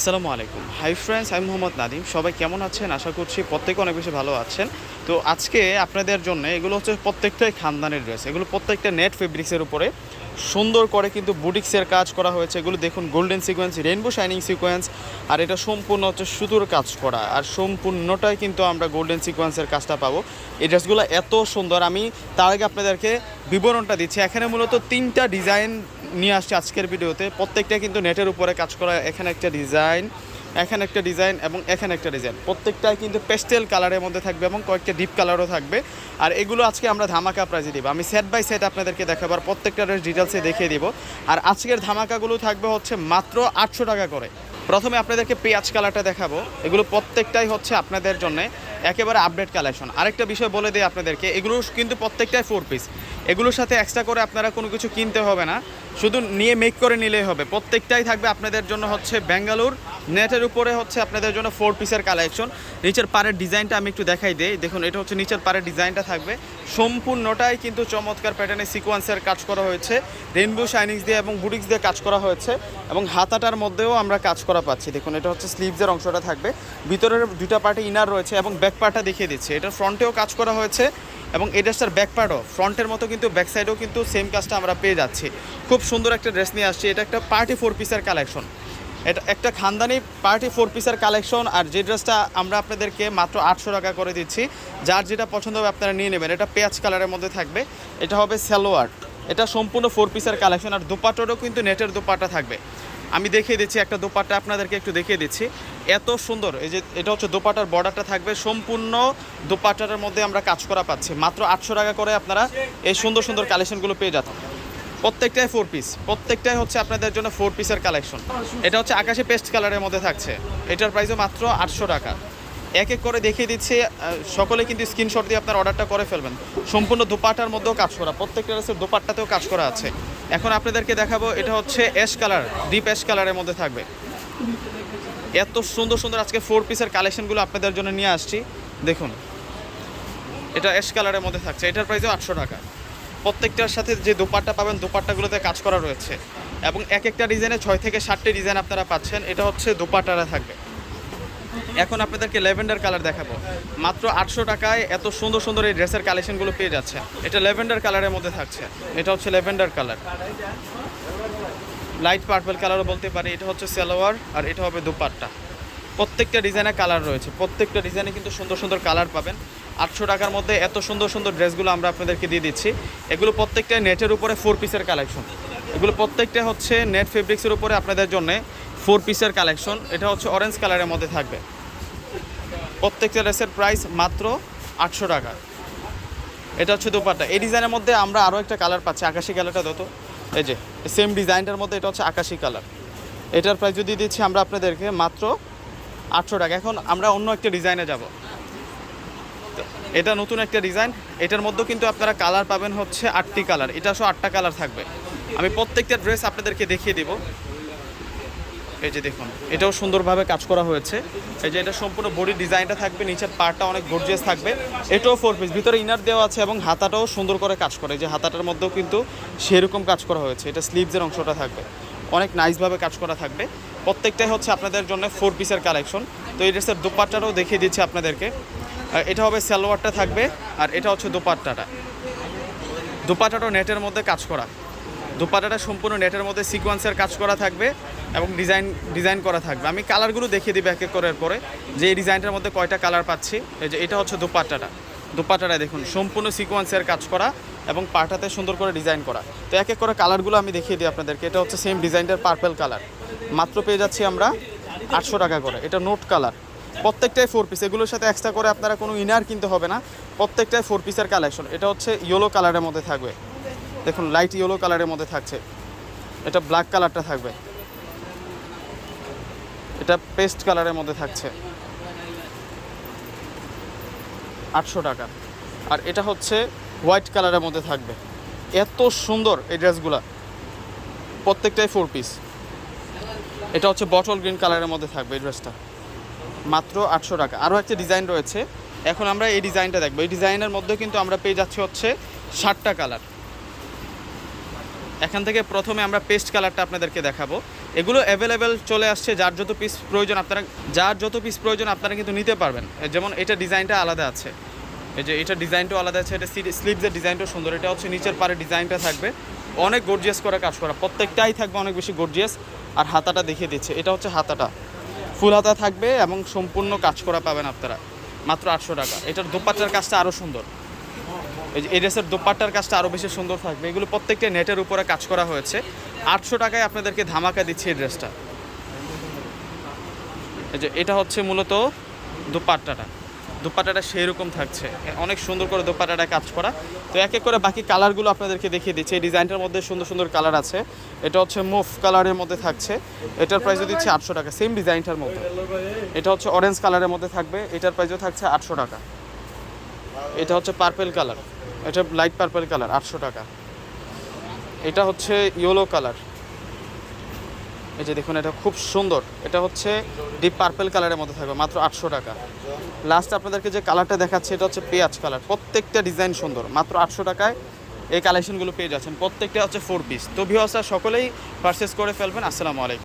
আসসালামু আলাইকুম। Hi friends আমি মোহাম্মদ নাদিম সবাই কেমন আছেন? আশা করছি প্রত্যেকে অনেক বেশি ভালো আছেন। তো আজকে আপনাদের জন্য এগুলো হচ্ছে প্রত্যেকটাই খানদানের ড্রেস এগুলো প্রত্যেকটা নেট ফেব্রিক্সের উপরে। সুন্দর করে কিন্তু বুটিক্সের কাজ করা হয়েছে। এগুলো দেখুন golden sequence rainbow shining sequence আর এটা সম্পূর্ণ হচ্ছে সুতোর কাজ করা। আর সম্পূর্ণটাই কিন্তু আমরা গোল্ডেন সিকোয়েন্সের কাজটা পাবো। এই ড্রেসগুলো এত সুন্দর। আমি তার আগে আপনাদেরকে বিবরণটা দিচ্ছি। এখানে মূলত তিনটা ডিজাইন নিয়ে আসছে আজকের ভিডিওতে। প্রত্যেকটা কিন্তু নেটের উপরে কাজ করা। এখানে একটা ডিজাইন এখানে একটা ডিজাইন এবং এখানে একটা ডিজাইন প্রত্যেকটাই কিন্তু পেস্টেল কালারের মধ্যে থাকবে এবং কয়েকটা ডিপ কালারও থাকবে। আর এগুলো আজকে আমরা ধামাকা প্রাইজে দিব। আমি সেট বাই সেট আপনাদেরকে দেখাবো আর প্রত্যেকটা ডিটেলসে দেখিয়ে দিব। আর আজকের ধামাকাগুলো থাকবে হচ্ছে মাত্র আটশো টাকা করে। প্রথমে আপনাদেরকে পেঁয়াজ কালারটা দেখাবো। এগুলো প্রত্যেকটাই হচ্ছে আপনাদের জন্য একেবারে আপডেট কালেকশন আরেকটা বিষয় বলে দিই আপনাদেরকে, এগুলো কিন্তু প্রত্যেকটাই ফোর পিস এগুলোর সাথে এক্সট্রা করে আপনারা কোনো কিছু কিনতে হবে না। শুধু নিয়ে মেক করে নিলেই হবে। প্রত্যেকটাই থাকবে আপনাদের জন্য হচ্ছে বেঙ্গালুর নেটের উপরে হচ্ছে আপনাদের জন্য ফোর পিসের কালেকশন নিচের পাড়ের ডিজাইনটা আমি একটু দেখাই দিই। দেখুন, এটা হচ্ছে নিচের পাড়ের ডিজাইনটা থাকবে। সম্পূর্ণটাই কিন্তু চমৎকার প্যাটার্নে সিকোয়েন্সের কাজ করা হয়েছে। রেনবো শাইনিংস দিয়ে এবং বুটিক্স দিয়ে কাজ করা হয়েছে এবং হাতাটার মধ্যেও আমরা কাজ করা পাচ্ছি। দেখুন, এটা হচ্ছে স্লিভসের অংশটা থাকবে। ভিতরের দুটা পার্টে ইনার রয়েছে এবং ব্যাক পার্টটা দেখিয়ে দিচ্ছে। এটার ফ্রন্টেও কাজ করা হয়েছে এবং এই ড্রেসটার ব্যাক পার্টও ফ্রন্টের মতো কিন্তু ব্যাক সাইডেও কিন্তু সেম কাজটা আমরা পেয়ে যাচ্ছি। খুব সুন্দর একটা ড্রেস নিয়ে আসছি। এটা একটা পার্টি ফোর পিসের কালেকশন এটা একটা খানদানি পার্টি ফোর পিসের কালেকশন আর যে ড্রেসটা আমরা আপনাদেরকে মাত্র আটশো টাকা করে দিচ্ছি, যার যেটা পছন্দ হবে আপনারা নিয়ে নেবেন। এটা পেঁয়াজ কালারের মধ্যে থাকবে। এটা হবে সালোয়ার। এটা সম্পূর্ণ ফোর পিসের কালেকশন আর দোপাটারও কিন্তু নেটের দোপাটা থাকবে। আমি দেখিয়ে দিচ্ছি, একটা দোপাট্টা আপনাদেরকে একটু দেখিয়ে দিচ্ছি। এত সুন্দর, এই যে এটা হচ্ছে দোপাটার বর্ডারটা থাকবে। সম্পূর্ণ দোপাট্টাটার মধ্যে আমরা কাজ করা পাচ্ছি। মাত্র আটশো টাকা করে আপনারা এই সুন্দর সুন্দর কালেকশনগুলো পেয়ে যাচ্ছেন। প্রত্যেকটাই ফোর পিস প্রত্যেকটাই হচ্ছে আপনাদের জন্য ফোর পিসের কালেকশন এটা হচ্ছে আকাশে পেস্ট কালারের মধ্যে থাকছে। এটার প্রাইসও মাত্র আটশো টাকা। এক এক করে দেখিয়ে দিচ্ছি সকলে কিন্তু স্ক্রিনশট দিয়ে আপনার অর্ডারটা করে ফেলবেন। সম্পূর্ণ দোপাটার মধ্যেও কাজ করা। প্রত্যেকটা ড্রেসের দোপাট্টাতেও কাজ করা আছে। এখন আপনাদেরকে দেখাবো, এটা হচ্ছে অ্যাশ কালার ডিপ অ্যাশ কালারের মধ্যে থাকবে। এত সুন্দর সুন্দর আজকে ফোর পিসের কালেকশনগুলো আপনাদের জন্য নিয়ে আসছি। দেখুন, এটা অ্যাশ কালারের মধ্যে থাকছে। এটার প্রাইসও আটশো টাকা। প্রত্যেকটার সাথে যে দোপাট্টা পাবেন, দোপাট্টাগুলোতে কাজ করা রয়েছে। এবং এক একটা ডিজাইনে ছয় থেকে সাতটি ডিজাইন আপনারা পাচ্ছেন। এটা হচ্ছে দোপাট্টারা থাকবে। এখন আপনাদেরকে ল্যাভেন্ডার কালার দেখাবো। মাত্র আটশো টাকায় এত সুন্দর সুন্দর এই ড্রেসের কালেকশনগুলো পেয়ে যাচ্ছে। এটা ল্যাভেন্ডার কালারের মধ্যে থাকছে। এটা হচ্ছে ল্যাভেন্ডার কালার। লাইট পার্পল কালারও বলতে পারি। এটা হচ্ছে সালোয়ার আর এটা হবে দুপাট্টা। প্রত্যেকটা ডিজাইনে কালার রয়েছে। প্রত্যেকটা ডিজাইনে কিন্তু সুন্দর সুন্দর কালার পাবেন। আটশো টাকার মধ্যে এত সুন্দর সুন্দর ড্রেসগুলো আমরা আপনাদেরকে দিয়ে দিচ্ছি। এগুলো প্রত্যেকটা নেটের উপরে ফোর পিসের কালেকশন এগুলো প্রত্যেকটা হচ্ছে নেট ফেব্রিক্সের উপরে আপনাদের জন্য ফোর পিসের কালেকশন এটা হচ্ছে অরেঞ্জ কালারের মধ্যে থাকবে। প্রত্যেকটা ড্রেসের প্রাইস মাত্র আটশো টাকা। এটা হচ্ছে দোপাট্টা। এই ডিজাইনের মধ্যে আমরা আরও একটা কালার পাচ্ছি, আকাশি কালারটা দত এই যে সেম ডিজাইনটার মধ্যে এটা হচ্ছে আকাশি কালার এটার প্রাইস যদি দিচ্ছি আমরা আপনাদেরকে মাত্র আটশো টাকা। এখন আমরা অন্য একটা ডিজাইনে যাব। এটা নতুন একটা ডিজাইন এটার মধ্যেও কিন্তু আপনারা কালার পাবেন হচ্ছে আটটি কালার এটা সহ আটটা কালার থাকবে। আমি প্রত্যেকটা ড্রেস আপনাদেরকে দেখিয়ে দিব। এই যে দেখুন, এটাও সুন্দরভাবে কাজ করা হয়েছে। এই যে এটা সম্পূর্ণ বডি ডিজাইনটা থাকবে। নিচের পার্টটা অনেক গর্জিয়াস থাকবে। এটাও ফোর পিস ভিতরে ইনার দেওয়া আছে এবং হাতাটাও সুন্দর করে কাজ করে। যে হাতাটার মধ্যেও কিন্তু সেরকম কাজ করা হয়েছে। এটা স্লিভসের অংশটা থাকবে। অনেক নাইসভাবে কাজ করা থাকবে। প্রত্যেকটাই হচ্ছে আপনাদের জন্য ফোর পিসের কালেকশন তো এই ড্রেসের দোপাট্টাটাও দেখিয়ে দিচ্ছি আপনাদেরকে। এটা হবে সালোয়ারটা থাকবে, আর এটা হচ্ছে দোপাট্টাটা। দোপাট্টাটাও নেটের মধ্যে কাজ করা। দোপাট্টাটা সম্পূর্ণ নেটের মধ্যে সিকোয়েন্সের কাজ করা থাকবে এবং ডিজাইন ডিজাইন করা থাকবে। আমি কালারগুলো দেখিয়ে দিই এক এক করে পরে যে এই ডিজাইনটার মধ্যে কয়টা কালার পাচ্ছি, এই যে এটা হচ্ছে দোপাট্টাটা। দোপাট্টাটা দেখুন, সম্পূর্ণ সিকোয়েন্সের কাজ করা এবং পাটাতে সুন্দর করে ডিজাইন করা। তো এক এক করে কালারগুলো আমি দেখিয়ে দিই আপনাদেরকে, এটা হচ্ছে সেম ডিজাইনটার পার্পেল কালার মাত্র পেয়ে যাচ্ছি আমরা আটশো টাকা করে, এটা নোট কালার প্রত্যেকটাই ফোর পিস এগুলোর সাথে এক্সট্রা করে আপনারা কোনো ইনার কিনতে হবে না, প্রত্যেকটাই ফোর পিসের কালেকশন এটা হচ্ছে ইয়েলো কালারের মধ্যে থাকবে। দেখুন লাইট ইয়েলো কালারের মধ্যে থাকছে। এটা ব্ল্যাক কালারটা থাকবে। এটা পেস্ট কালারের মধ্যে থাকছে। আটশো টাকা। আর এটা হচ্ছে হোয়াইট কালারের মধ্যে থাকবে। এত সুন্দর এই ড্রেসগুলা। প্রত্যেকটাই ফোর পিস এটা হচ্ছে বটল গ্রিন কালারের মধ্যে থাকবে এই ড্রেসটা। মাত্র আটশো টাকা। আরও একটা ডিজাইন রয়েছে। এখন আমরা এই ডিজাইনটা দেখব। এই ডিজাইনের মধ্যে কিন্তু আমরা পেয়ে যাচ্ছি হচ্ছে ষাটটা কালার এখান থেকে প্রথমে আমরা পেস্ট কালারটা আপনাদেরকে দেখাবো। এগুলো অ্যাভেলেবেল চলে আসছে, যার যত পিস প্রয়োজন আপনারা যার যত পিস প্রয়োজন আপনারা কিন্তু নিতে পারবেন। যেমন এটা ডিজাইনটা আলাদা আছে। এই যে এটা ডিজাইনটাও আলাদা আছে, এটা স্লিভসের ডিজাইনটাও সুন্দর। এটা হচ্ছে নিচের পারে ডিজাইনটা থাকবে। অনেক গর্জিয়াস করে কাজ করা। প্রত্যেকটাই থাকবে অনেক বেশি গর্জিয়াস আর হাতাটা দেখিয়ে দিচ্ছে। এটা হচ্ছে হাতাটা। ফুল হাতা থাকবে এবং সম্পূর্ণ কাজ করা পাবেন আপনারা। মাত্র আটশো টাকা। এটার দোপাট্টার কাজটা আরও সুন্দর। এই যে ড্রেসের দোপাট্টার কাজটা আরও বেশি সুন্দর থাকবে। এগুলো প্রত্যেকটা নেটের উপরে কাজ করা হয়েছে। আটশো টাকায় আপনাদেরকে ধামাকা দিচ্ছে এই ড্রেসটা। এই যে, এটা হচ্ছে মূলত দোপাট্টাটা। দোপাট্টাটা সেই রকম থাকছে অনেক সুন্দর করে দোপাট্টাটা কাজ করা। তো এক এক করে বাকি কালারগুলো আপনাদেরকে দেখিয়ে দিচ্ছি। এই ডিজাইনটার মধ্যে সুন্দর সুন্দর কালার আছে। এটা হচ্ছে মুভ কালারের মধ্যে থাকছে। এটার প্রাইসও দিচ্ছে আটশো টাকা। সেম ডিজাইনটার মধ্যে। এটা হচ্ছে অরেঞ্জ কালারের মধ্যে থাকবে। এটার প্রাইসও থাকছে আটশো টাকা। এটা হচ্ছে পার্পেল কালার এটা লাইট পার্পেল কালার আটশো টাকা। এটা হচ্ছে ইয়েলো কালার এই যে দেখুন, এটা খুব সুন্দর। এটা হচ্ছে ডিপ পার্পেল কালারের মধ্যে থাকবে, মাত্র আটশো টাকা। লাস্ট আপনাদেরকে যে কালারটা দেখাচ্ছে, এটা হচ্ছে পেঁয়াজ কালার প্রত্যেকটা ডিজাইন সুন্দর, মাত্র আটশো টাকায় এই কালেকশনগুলো পেয়ে যাচ্ছেন। প্রত্যেকটা হচ্ছে ফোর পিস তো ভিওসা সকলেই পারচেস করে ফেলবেন। আসসালামু আলাইকুম।